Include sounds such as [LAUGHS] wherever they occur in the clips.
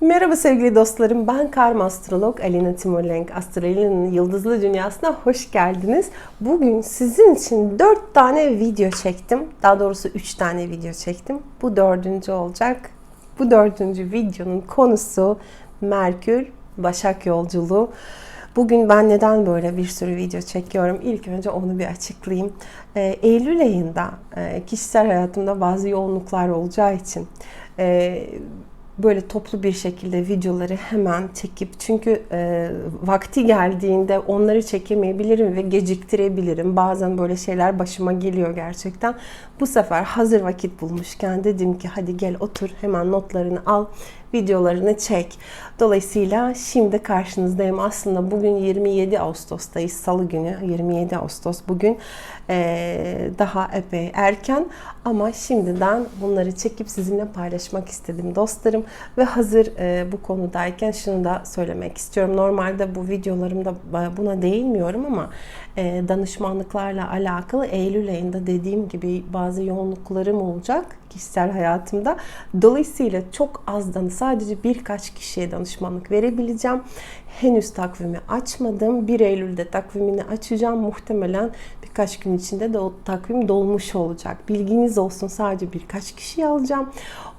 Merhaba sevgili dostlarım. Ben karma astrolog Alina Timurlenk. Astrolojinin yıldızlı dünyasına hoş geldiniz. Bugün sizin için 4 tane video çektim. Daha doğrusu 3 tane video çektim. Bu dördüncü olacak. Bu dördüncü videonun konusu Merkür Başak yolculuğu. Bugün ben neden böyle bir sürü video çekiyorum? İlk önce onu bir açıklayayım. Ee, Eylül ayında e, kişisel hayatımda bazı yoğunluklar olacağı için e, böyle toplu bir şekilde videoları hemen çekip çünkü e, vakti geldiğinde onları çekemeyebilirim ve geciktirebilirim. Bazen böyle şeyler başıma geliyor gerçekten. Bu sefer hazır vakit bulmuşken dedim ki hadi gel otur hemen notlarını al videolarını çek. Dolayısıyla şimdi karşınızdayım. Aslında bugün 27 Ağustos'tayız. Salı günü 27 Ağustos bugün. Ee, daha epey erken ama şimdiden bunları çekip sizinle paylaşmak istedim dostlarım. Ve hazır e, bu konudayken şunu da söylemek istiyorum. Normalde bu videolarımda buna değinmiyorum ama e, danışmanlıklarla alakalı Eylül ayında dediğim gibi bazı yoğunluklarım olacak kişisel hayatımda. Dolayısıyla çok azdan sadece birkaç kişiye danışmanlık verebileceğim. Henüz takvimi açmadım. 1 Eylül'de takvimini açacağım. Muhtemelen birkaç gün içinde de o takvim dolmuş olacak. Bilginiz olsun sadece birkaç kişiyi alacağım.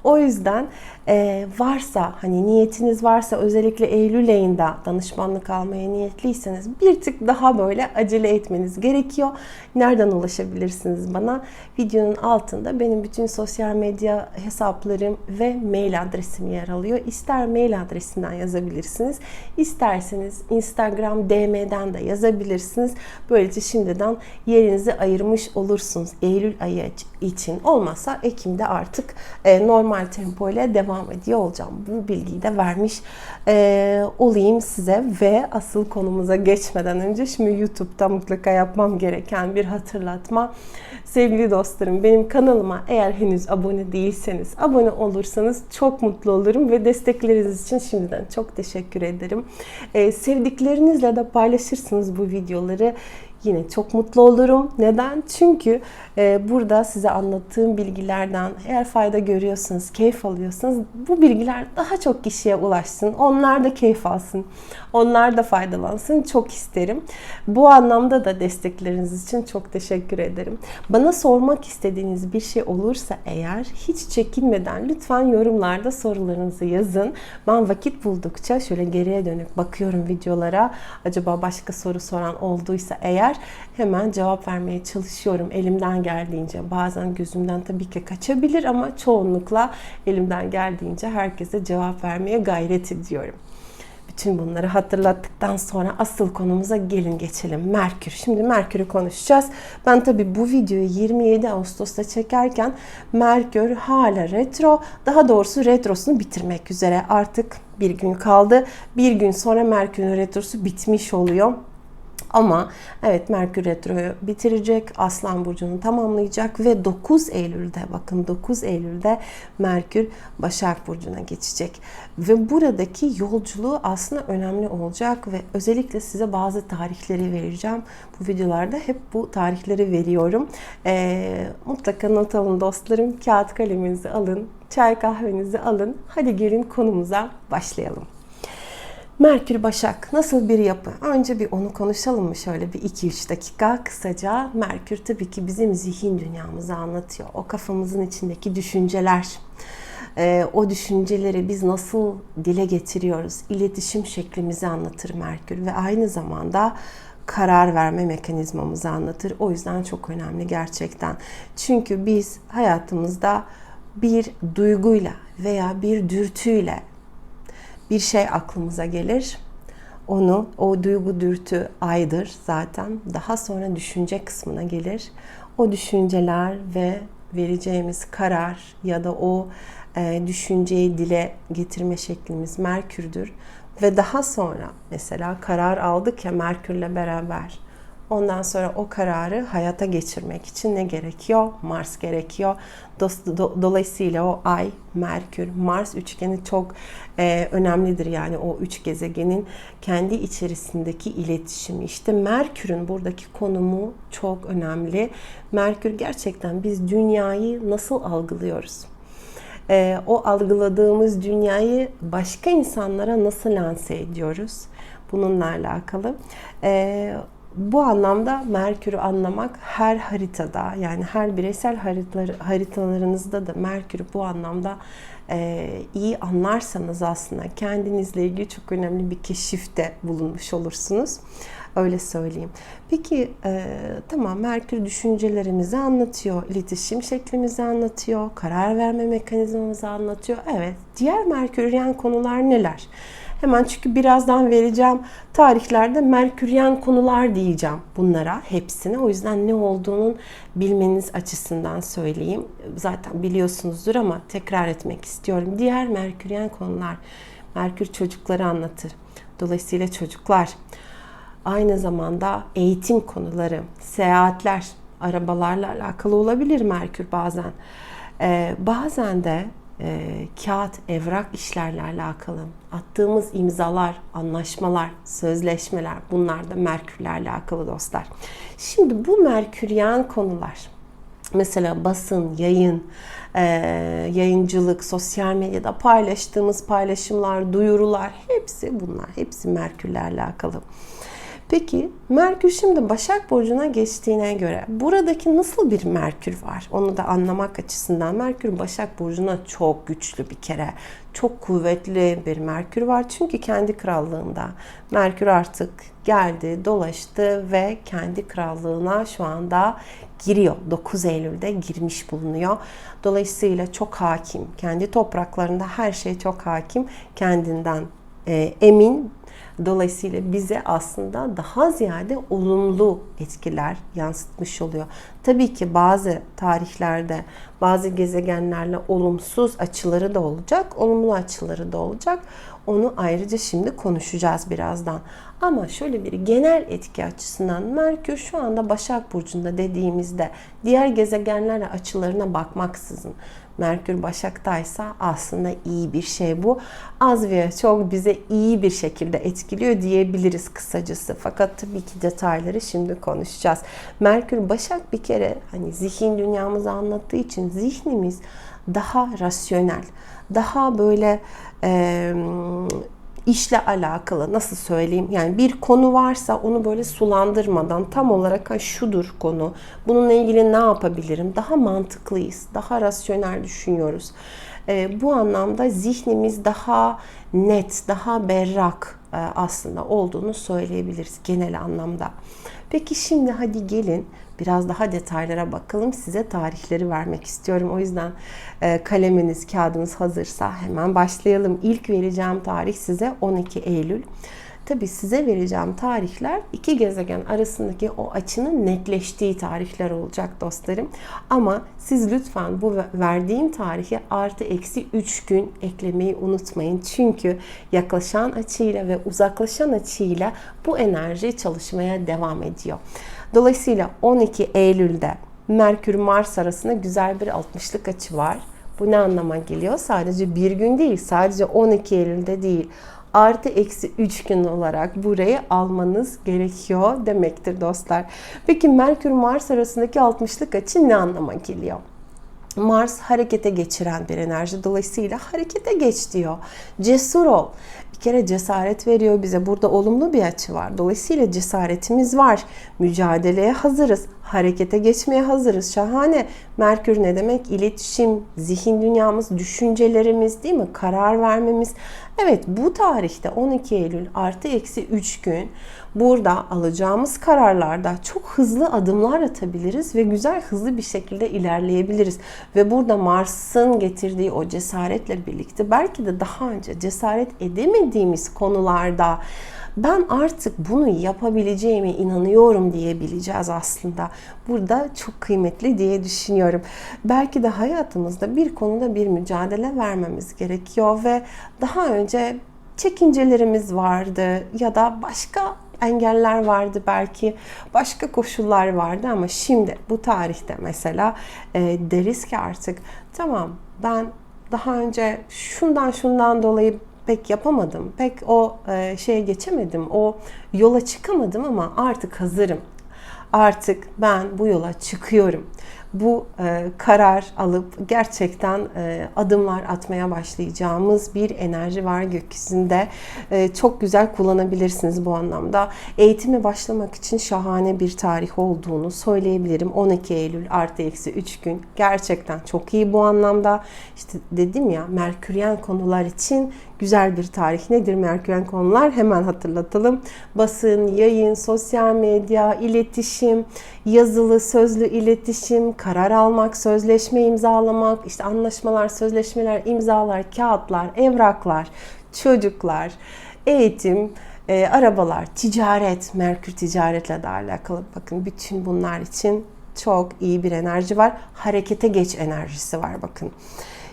O yüzden e, varsa hani niyetiniz varsa özellikle Eylül ayında danışmanlık almaya niyetliyseniz bir tık daha böyle acele etmeniz gerekiyor. Nereden ulaşabilirsiniz bana? Videonun altında benim bütün sosyal medya hesaplarım ve mail adresim yer alıyor. İster mail adresinden yazabilirsiniz, isterseniz Instagram DM'den de yazabilirsiniz. Böylece şimdiden yerinizi ayırmış olursunuz. Eylül ayı için olmazsa Ekim'de artık e, normal tempo ile devam ediyor olacağım. Bu bilgiyi de vermiş e, olayım size ve asıl konumuza geçmeden önce şimdi YouTube'da mutlaka yapmam gereken bir hatırlatma. Sevgili dostlarım benim kanalıma eğer henüz abone değilseniz abone olursanız çok mutlu olurum ve destekleriniz için şimdiden çok teşekkür ederim. Ee, sevdiklerinizle de paylaşırsınız bu videoları yine çok mutlu olurum. Neden? Çünkü e, burada size anlattığım bilgilerden eğer fayda görüyorsanız, keyif alıyorsanız bu bilgiler daha çok kişiye ulaşsın. Onlar da keyif alsın. Onlar da faydalansın. Çok isterim. Bu anlamda da destekleriniz için çok teşekkür ederim. Bana sormak istediğiniz bir şey olursa eğer hiç çekinmeden lütfen yorumlarda sorularınızı yazın. Ben vakit buldukça şöyle geriye dönüp bakıyorum videolara. Acaba başka soru soran olduysa eğer hemen cevap vermeye çalışıyorum elimden geldiğince. Bazen gözümden tabii ki kaçabilir ama çoğunlukla elimden geldiğince herkese cevap vermeye gayret ediyorum. Bütün bunları hatırlattıktan sonra asıl konumuza gelin geçelim. Merkür. Şimdi Merkür'ü konuşacağız. Ben tabi bu videoyu 27 Ağustos'ta çekerken Merkür hala retro. Daha doğrusu retrosunu bitirmek üzere. Artık bir gün kaldı. Bir gün sonra Merkür'ün retrosu bitmiş oluyor. Ama evet Merkür Retro'yu bitirecek, Aslan Burcu'nu tamamlayacak ve 9 Eylül'de bakın 9 Eylül'de Merkür Başak Burcu'na geçecek. Ve buradaki yolculuğu aslında önemli olacak ve özellikle size bazı tarihleri vereceğim. Bu videolarda hep bu tarihleri veriyorum. Ee, mutlaka not alın dostlarım, kağıt kaleminizi alın, çay kahvenizi alın. Hadi gelin konumuza başlayalım. Merkür Başak nasıl bir yapı? Önce bir onu konuşalım mı şöyle bir 2-3 dakika kısaca. Merkür tabii ki bizim zihin dünyamızı anlatıyor. O kafamızın içindeki düşünceler, e, o düşünceleri biz nasıl dile getiriyoruz? İletişim şeklimizi anlatır Merkür ve aynı zamanda karar verme mekanizmamızı anlatır. O yüzden çok önemli gerçekten. Çünkü biz hayatımızda bir duyguyla veya bir dürtüyle bir şey aklımıza gelir. Onu, o duygu dürtü aydır zaten. Daha sonra düşünce kısmına gelir. O düşünceler ve vereceğimiz karar ya da o e, düşünceyi dile getirme şeklimiz Merkür'dür. Ve daha sonra mesela karar aldık ya Merkür'le beraber Ondan sonra o kararı hayata geçirmek için ne gerekiyor? Mars gerekiyor. Dolayısıyla o Ay, Merkür, Mars üçgeni çok e, önemlidir. Yani o üç gezegenin kendi içerisindeki iletişimi. İşte Merkür'ün buradaki konumu çok önemli. Merkür gerçekten biz dünyayı nasıl algılıyoruz? e, o algıladığımız dünyayı başka insanlara nasıl lanse ediyoruz? Bununla alakalı. E, bu anlamda Merkür'ü anlamak her haritada yani her bireysel haritalar, haritalarınızda da Merkür'ü bu anlamda e, iyi anlarsanız aslında kendinizle ilgili çok önemli bir keşifte bulunmuş olursunuz. Öyle söyleyeyim. Peki e, tamam Merkür düşüncelerimizi anlatıyor, iletişim şeklimizi anlatıyor, karar verme mekanizmamızı anlatıyor. Evet, diğer Merküryen konular neler? Hemen çünkü birazdan vereceğim tarihlerde Merküryen konular diyeceğim bunlara hepsine. O yüzden ne olduğunun bilmeniz açısından söyleyeyim. Zaten biliyorsunuzdur ama tekrar etmek istiyorum. Diğer Merküryen konular Merkür çocukları anlatır. Dolayısıyla çocuklar aynı zamanda eğitim konuları, seyahatler, arabalarla alakalı olabilir Merkür bazen. Ee, bazen de e, kağıt, evrak işlerle alakalı attığımız imzalar, anlaşmalar, sözleşmeler bunlar da Merkür'le alakalı dostlar. Şimdi bu Merküryen konular mesela basın, yayın, e, yayıncılık, sosyal medyada paylaştığımız paylaşımlar, duyurular hepsi bunlar. Hepsi Merkür'le alakalı. Peki Merkür şimdi Başak Burcu'na geçtiğine göre buradaki nasıl bir Merkür var? Onu da anlamak açısından Merkür Başak Burcu'na çok güçlü bir kere. Çok kuvvetli bir Merkür var. Çünkü kendi krallığında Merkür artık geldi, dolaştı ve kendi krallığına şu anda giriyor. 9 Eylül'de girmiş bulunuyor. Dolayısıyla çok hakim. Kendi topraklarında her şey çok hakim. Kendinden e, emin Dolayısıyla bize aslında daha ziyade olumlu etkiler yansıtmış oluyor. Tabii ki bazı tarihlerde bazı gezegenlerle olumsuz açıları da olacak, olumlu açıları da olacak. Onu ayrıca şimdi konuşacağız birazdan. Ama şöyle bir genel etki açısından Merkür şu anda Başak Burcu'nda dediğimizde diğer gezegenlerle açılarına bakmaksızın Merkür Başak'taysa aslında iyi bir şey bu. Az veya çok bize iyi bir şekilde etkiliyor diyebiliriz kısacası. Fakat tabii ki detayları şimdi konuşacağız. Merkür Başak bir kere hani zihin dünyamızı anlattığı için zihnimiz daha rasyonel, daha böyle e, işle alakalı nasıl söyleyeyim? Yani bir konu varsa onu böyle sulandırmadan tam olarak ha şudur konu bununla ilgili ne yapabilirim? Daha mantıklıyız daha rasyonel düşünüyoruz. E, bu anlamda zihnimiz daha net daha berrak e, aslında olduğunu söyleyebiliriz genel anlamda. Peki şimdi hadi gelin biraz daha detaylara bakalım. Size tarihleri vermek istiyorum. O yüzden e, kaleminiz, kağıdınız hazırsa hemen başlayalım. İlk vereceğim tarih size 12 Eylül. Tabi size vereceğim tarihler iki gezegen arasındaki o açının netleştiği tarihler olacak dostlarım. Ama siz lütfen bu verdiğim tarihe artı eksi 3 gün eklemeyi unutmayın. Çünkü yaklaşan açıyla ve uzaklaşan açıyla bu enerji çalışmaya devam ediyor. Dolayısıyla 12 Eylül'de Merkür Mars arasında güzel bir 60'lık açı var. Bu ne anlama geliyor? Sadece bir gün değil, sadece 12 Eylül'de değil. Artı eksi 3 gün olarak burayı almanız gerekiyor demektir dostlar. Peki Merkür Mars arasındaki 60'lık açı ne anlama geliyor? Mars harekete geçiren bir enerji. Dolayısıyla harekete geç diyor. Cesur ol bir kere cesaret veriyor bize. Burada olumlu bir açı var. Dolayısıyla cesaretimiz var. Mücadeleye hazırız. Harekete geçmeye hazırız. Şahane. Merkür ne demek? İletişim, zihin dünyamız, düşüncelerimiz değil mi? Karar vermemiz. Evet bu tarihte 12 Eylül artı eksi 3 gün burada alacağımız kararlarda çok hızlı adımlar atabiliriz ve güzel hızlı bir şekilde ilerleyebiliriz. Ve burada Mars'ın getirdiği o cesaretle birlikte belki de daha önce cesaret edemediğimiz konularda ben artık bunu yapabileceğime inanıyorum diyebileceğiz aslında. Burada çok kıymetli diye düşünüyorum. Belki de hayatımızda bir konuda bir mücadele vermemiz gerekiyor ve daha önce çekincelerimiz vardı ya da başka engeller vardı belki başka koşullar vardı ama şimdi bu tarihte mesela e, deriz ki artık tamam ben daha önce şundan şundan dolayı pek yapamadım. Pek o e, şeye geçemedim. O yola çıkamadım ama artık hazırım. Artık ben bu yola çıkıyorum. bu e, karar alıp gerçekten e, adımlar atmaya başlayacağımız bir enerji var gökyüzünde. E, çok güzel kullanabilirsiniz bu anlamda. Eğitime başlamak için şahane bir tarih olduğunu söyleyebilirim. 12 Eylül artı eksi 3 gün gerçekten çok iyi bu anlamda. İşte dedim ya Merküryen konular için güzel bir tarih. Nedir Merküryen konular? Hemen hatırlatalım. Basın, yayın, sosyal medya, iletişim, yazılı, sözlü iletişim, karar almak, sözleşme imzalamak, işte anlaşmalar, sözleşmeler, imzalar, kağıtlar, evraklar, çocuklar, eğitim, e, arabalar, ticaret, Merkür ticaretle de alakalı. Bakın bütün bunlar için çok iyi bir enerji var. Harekete geç enerjisi var bakın.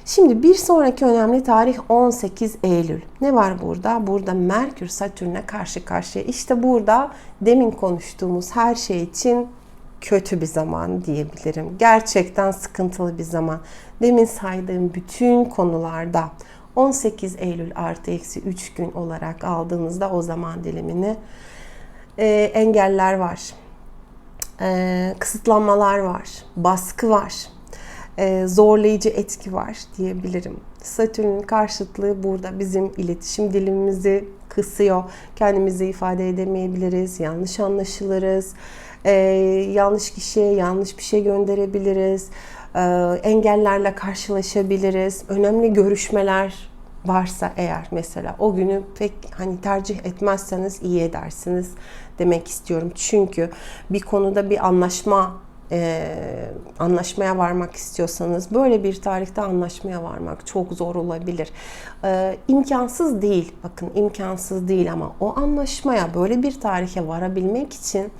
Şimdi bir sonraki önemli tarih 18 Eylül. Ne var burada? Burada Merkür Satürn'e karşı karşıya. İşte burada demin konuştuğumuz her şey için kötü bir zaman diyebilirim. Gerçekten sıkıntılı bir zaman. Demin saydığım bütün konularda 18 Eylül artı eksi 3 gün olarak aldığınızda o zaman dilimini e, engeller var. E, kısıtlanmalar var. Baskı var zorlayıcı etki var diyebilirim. Satürn'ün karşıtlığı burada bizim iletişim dilimizi kısıyor. Kendimizi ifade edemeyebiliriz, yanlış anlaşılırız, e, yanlış kişiye yanlış bir şey gönderebiliriz, e, engellerle karşılaşabiliriz, önemli görüşmeler varsa eğer mesela o günü pek hani tercih etmezseniz iyi edersiniz demek istiyorum. Çünkü bir konuda bir anlaşma e, anlaşmaya varmak istiyorsanız böyle bir tarihte anlaşmaya varmak çok zor olabilir. E, imkansız değil. Bakın imkansız değil ama o anlaşmaya böyle bir tarihe varabilmek için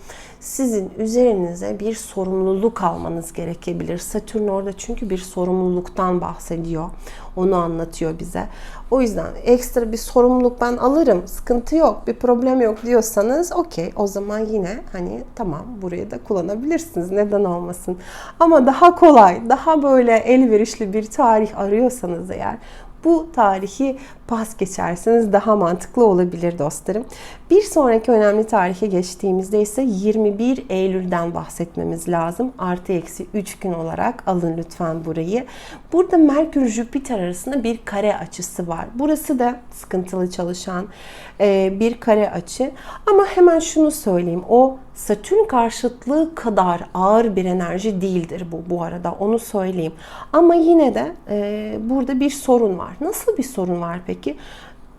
sizin üzerinize bir sorumluluk almanız gerekebilir. Satürn orada çünkü bir sorumluluktan bahsediyor. Onu anlatıyor bize. O yüzden ekstra bir sorumluluk ben alırım, sıkıntı yok, bir problem yok diyorsanız okey o zaman yine hani tamam burayı da kullanabilirsiniz. Neden olmasın? Ama daha kolay, daha böyle elverişli bir tarih arıyorsanız eğer bu tarihi pas geçerseniz daha mantıklı olabilir dostlarım. Bir sonraki önemli tarihe geçtiğimizde ise 21 Eylül'den bahsetmemiz lazım. Artı eksi 3 gün olarak alın lütfen burayı. Burada Merkür Jüpiter arasında bir kare açısı var. Burası da sıkıntılı çalışan e, bir kare açı. Ama hemen şunu söyleyeyim. O Satürn karşıtlığı kadar ağır bir enerji değildir bu bu arada onu söyleyeyim. Ama yine de e, burada bir sorun var. Nasıl bir sorun var peki?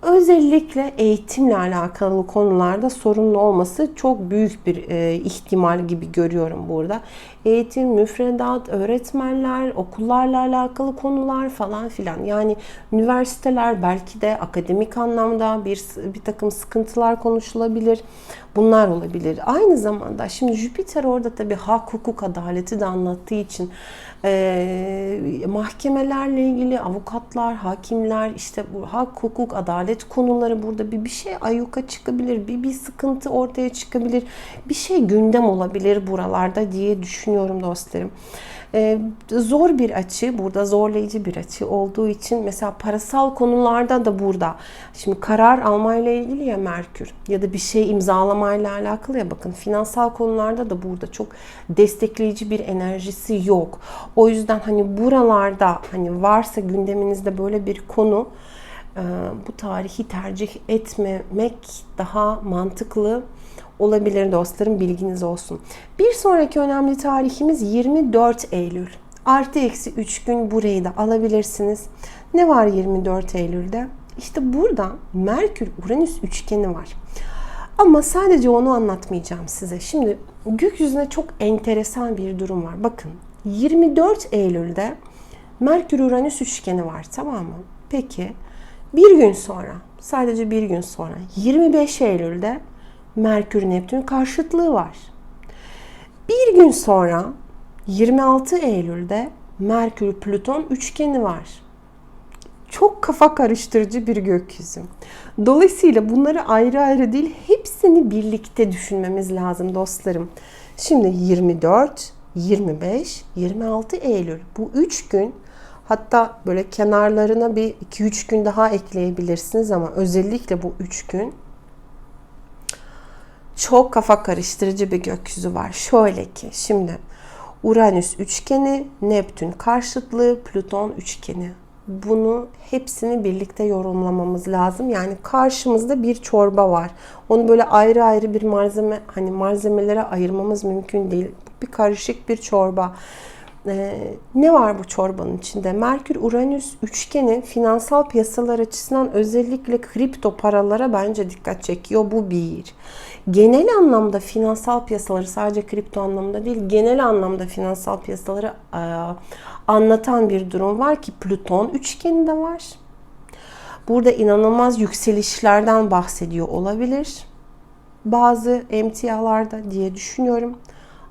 Özellikle eğitimle alakalı konularda sorunlu olması çok büyük bir e, ihtimal gibi görüyorum burada. Eğitim, müfredat, öğretmenler, okullarla alakalı konular falan filan. Yani üniversiteler belki de akademik anlamda bir bir takım sıkıntılar konuşulabilir. Bunlar olabilir. Aynı zamanda şimdi Jüpiter orada tabii hak, hukuk, adaleti de anlattığı için e, mahkemelerle ilgili avukatlar, hakimler, işte bu hak, hukuk, adalet konuları burada bir bir şey ayyuka çıkabilir, bir bir sıkıntı ortaya çıkabilir, bir şey gündem olabilir buralarda diye düşünüyorum dostlarım. Ee, zor bir açı, burada zorlayıcı bir açı olduğu için mesela parasal konularda da burada. Şimdi karar almayla ilgili ya Merkür ya da bir şey imzalamayla alakalı ya bakın finansal konularda da burada çok destekleyici bir enerjisi yok. O yüzden hani buralarda hani varsa gündeminizde böyle bir konu e, bu tarihi tercih etmemek daha mantıklı olabilir dostlarım bilginiz olsun. Bir sonraki önemli tarihimiz 24 Eylül. Artı eksi 3 gün burayı da alabilirsiniz. Ne var 24 Eylül'de? İşte burada Merkür Uranüs üçgeni var. Ama sadece onu anlatmayacağım size. Şimdi gökyüzünde çok enteresan bir durum var. Bakın 24 Eylül'de Merkür Uranüs üçgeni var tamam mı? Peki bir gün sonra sadece bir gün sonra 25 Eylül'de Merkür Neptün karşıtlığı var. Bir gün sonra 26 Eylül'de Merkür Plüton üçgeni var. Çok kafa karıştırıcı bir gökyüzü. Dolayısıyla bunları ayrı ayrı değil, hepsini birlikte düşünmemiz lazım dostlarım. Şimdi 24, 25, 26 Eylül bu üç gün hatta böyle kenarlarına bir 2-3 gün daha ekleyebilirsiniz ama özellikle bu 3 gün çok kafa karıştırıcı bir gökyüzü var. Şöyle ki şimdi Uranüs üçgeni, Neptün karşıtlığı, Plüton üçgeni. Bunu hepsini birlikte yorumlamamız lazım. Yani karşımızda bir çorba var. Onu böyle ayrı ayrı bir malzeme hani malzemelere ayırmamız mümkün değil. Bir karışık bir çorba. Ee, ne var bu çorbanın içinde? Merkür Uranüs üçgeni finansal piyasalar açısından özellikle kripto paralara bence dikkat çekiyor. Bu bir. Genel anlamda finansal piyasaları sadece kripto anlamda değil genel anlamda finansal piyasaları anlatan bir durum var ki Plüton üçgeni de var. Burada inanılmaz yükselişlerden bahsediyor olabilir. Bazı emtialarda diye düşünüyorum.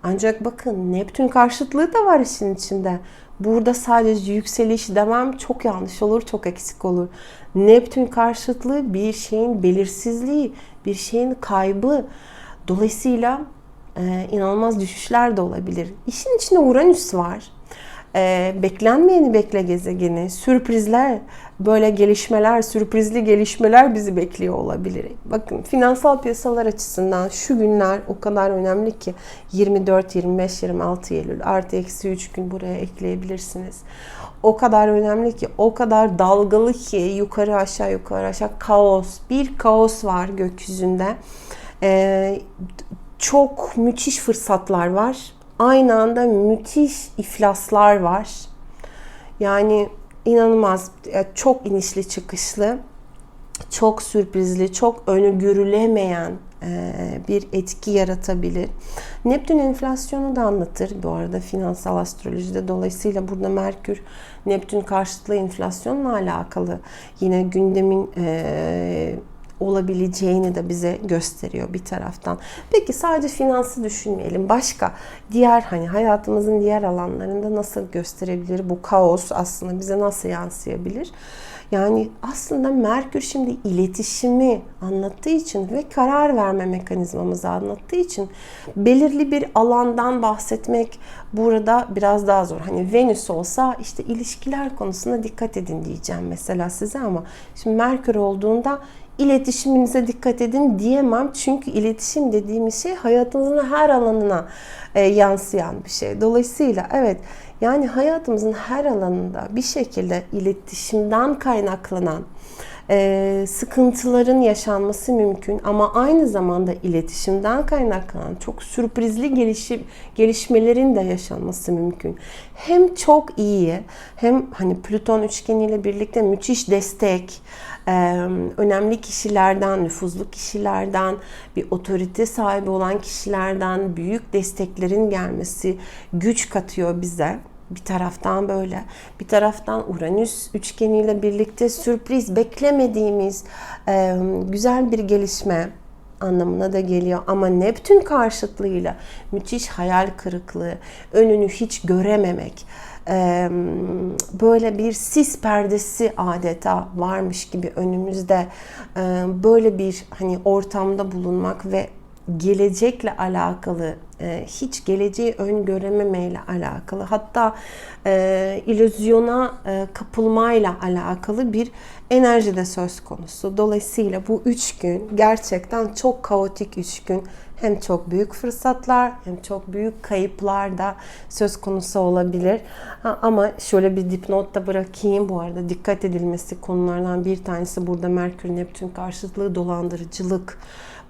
Ancak bakın Neptün karşıtlığı da var işin içinde. Burada sadece yükseliş demem çok yanlış olur, çok eksik olur. Neptün karşıtlığı bir şeyin belirsizliği, bir şeyin kaybı. Dolayısıyla e, inanılmaz düşüşler de olabilir. İşin içinde Uranüs var e, beklenmeyeni bekle gezegeni, sürprizler, böyle gelişmeler, sürprizli gelişmeler bizi bekliyor olabilir. Bakın finansal piyasalar açısından şu günler o kadar önemli ki 24, 25, 26 Eylül artı eksi 3 gün buraya ekleyebilirsiniz. O kadar önemli ki, o kadar dalgalı ki yukarı aşağı yukarı aşağı kaos, bir kaos var gökyüzünde. Ee, çok müthiş fırsatlar var aynı anda müthiş iflaslar var. Yani inanılmaz çok inişli çıkışlı, çok sürprizli, çok önü görülemeyen e, bir etki yaratabilir. Neptün enflasyonu da anlatır bu arada finansal astrolojide. Dolayısıyla burada Merkür Neptün karşıtlığı enflasyonla alakalı yine gündemin e, olabileceğini de bize gösteriyor bir taraftan. Peki sadece finansı düşünmeyelim. Başka diğer hani hayatımızın diğer alanlarında nasıl gösterebilir? Bu kaos aslında bize nasıl yansıyabilir? Yani aslında Merkür şimdi iletişimi anlattığı için ve karar verme mekanizmamızı anlattığı için belirli bir alandan bahsetmek burada biraz daha zor. Hani Venüs olsa işte ilişkiler konusunda dikkat edin diyeceğim mesela size ama şimdi Merkür olduğunda iletişiminize dikkat edin diyemem. Çünkü iletişim dediğimiz şey hayatımızın her alanına e, yansıyan bir şey. Dolayısıyla evet yani hayatımızın her alanında bir şekilde iletişimden kaynaklanan e, sıkıntıların yaşanması mümkün ama aynı zamanda iletişimden kaynaklanan çok sürprizli gelişim, gelişmelerin de yaşanması mümkün. Hem çok iyi hem hani Plüton üçgeniyle birlikte müthiş destek, önemli kişilerden, nüfuzlu kişilerden, bir otorite sahibi olan kişilerden büyük desteklerin gelmesi güç katıyor bize. Bir taraftan böyle, bir taraftan Uranüs üçgeniyle birlikte sürpriz, beklemediğimiz güzel bir gelişme anlamına da geliyor. Ama Neptün karşıtlığıyla müthiş hayal kırıklığı, önünü hiç görememek, böyle bir sis perdesi adeta varmış gibi önümüzde böyle bir hani ortamda bulunmak ve gelecekle alakalı hiç geleceği öngörememeyle alakalı hatta e, illüzyona e, kapılmayla alakalı bir enerji de söz konusu. Dolayısıyla bu üç gün gerçekten çok kaotik üç gün hem çok büyük fırsatlar hem çok büyük kayıplar da söz konusu olabilir. Ha, ama şöyle bir dipnot da bırakayım. Bu arada dikkat edilmesi konulardan bir tanesi burada Merkür Neptün karşıtlığı dolandırıcılık.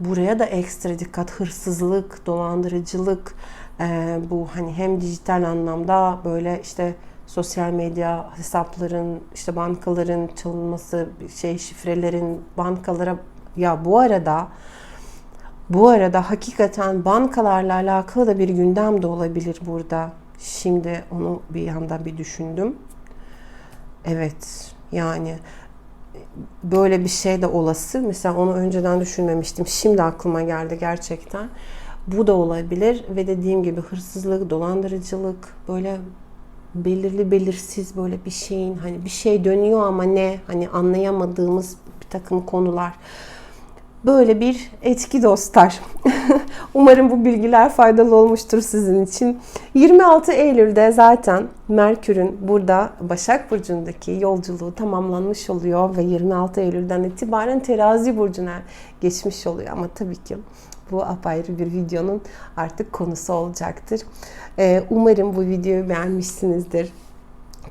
Buraya da ekstra dikkat hırsızlık, dolandırıcılık ee, bu hani hem dijital anlamda böyle işte sosyal medya hesapların işte bankaların çalınması şey şifrelerin bankalara ya bu arada bu arada hakikaten bankalarla alakalı da bir gündem de olabilir burada. Şimdi onu bir yandan bir düşündüm. Evet yani böyle bir şey de olası. Mesela onu önceden düşünmemiştim. Şimdi aklıma geldi gerçekten. Bu da olabilir ve dediğim gibi hırsızlık, dolandırıcılık böyle belirli belirsiz böyle bir şeyin hani bir şey dönüyor ama ne hani anlayamadığımız bir takım konular. Böyle bir etki dostlar. [LAUGHS] Umarım bu bilgiler faydalı olmuştur sizin için. 26 Eylül'de zaten Merkür'ün burada Başak Burcu'ndaki yolculuğu tamamlanmış oluyor ve 26 Eylül'den itibaren Terazi Burcu'na geçmiş oluyor. Ama tabii ki Bu apayrı bir videonun artık konusu olacaktır. Ee, umarım bu videoyu beğenmişsinizdir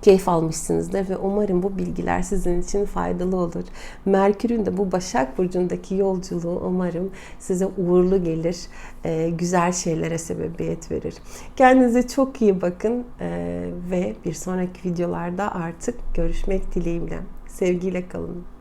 keyif almışsınızdır ve umarım bu bilgiler sizin için faydalı olur. Merkür'ün de bu Başak Burcu'ndaki yolculuğu umarım size uğurlu gelir, e, güzel şeylere sebebiyet verir. Kendinize çok iyi bakın e, ve bir sonraki videolarda artık görüşmek dileğiyle. Sevgiyle kalın.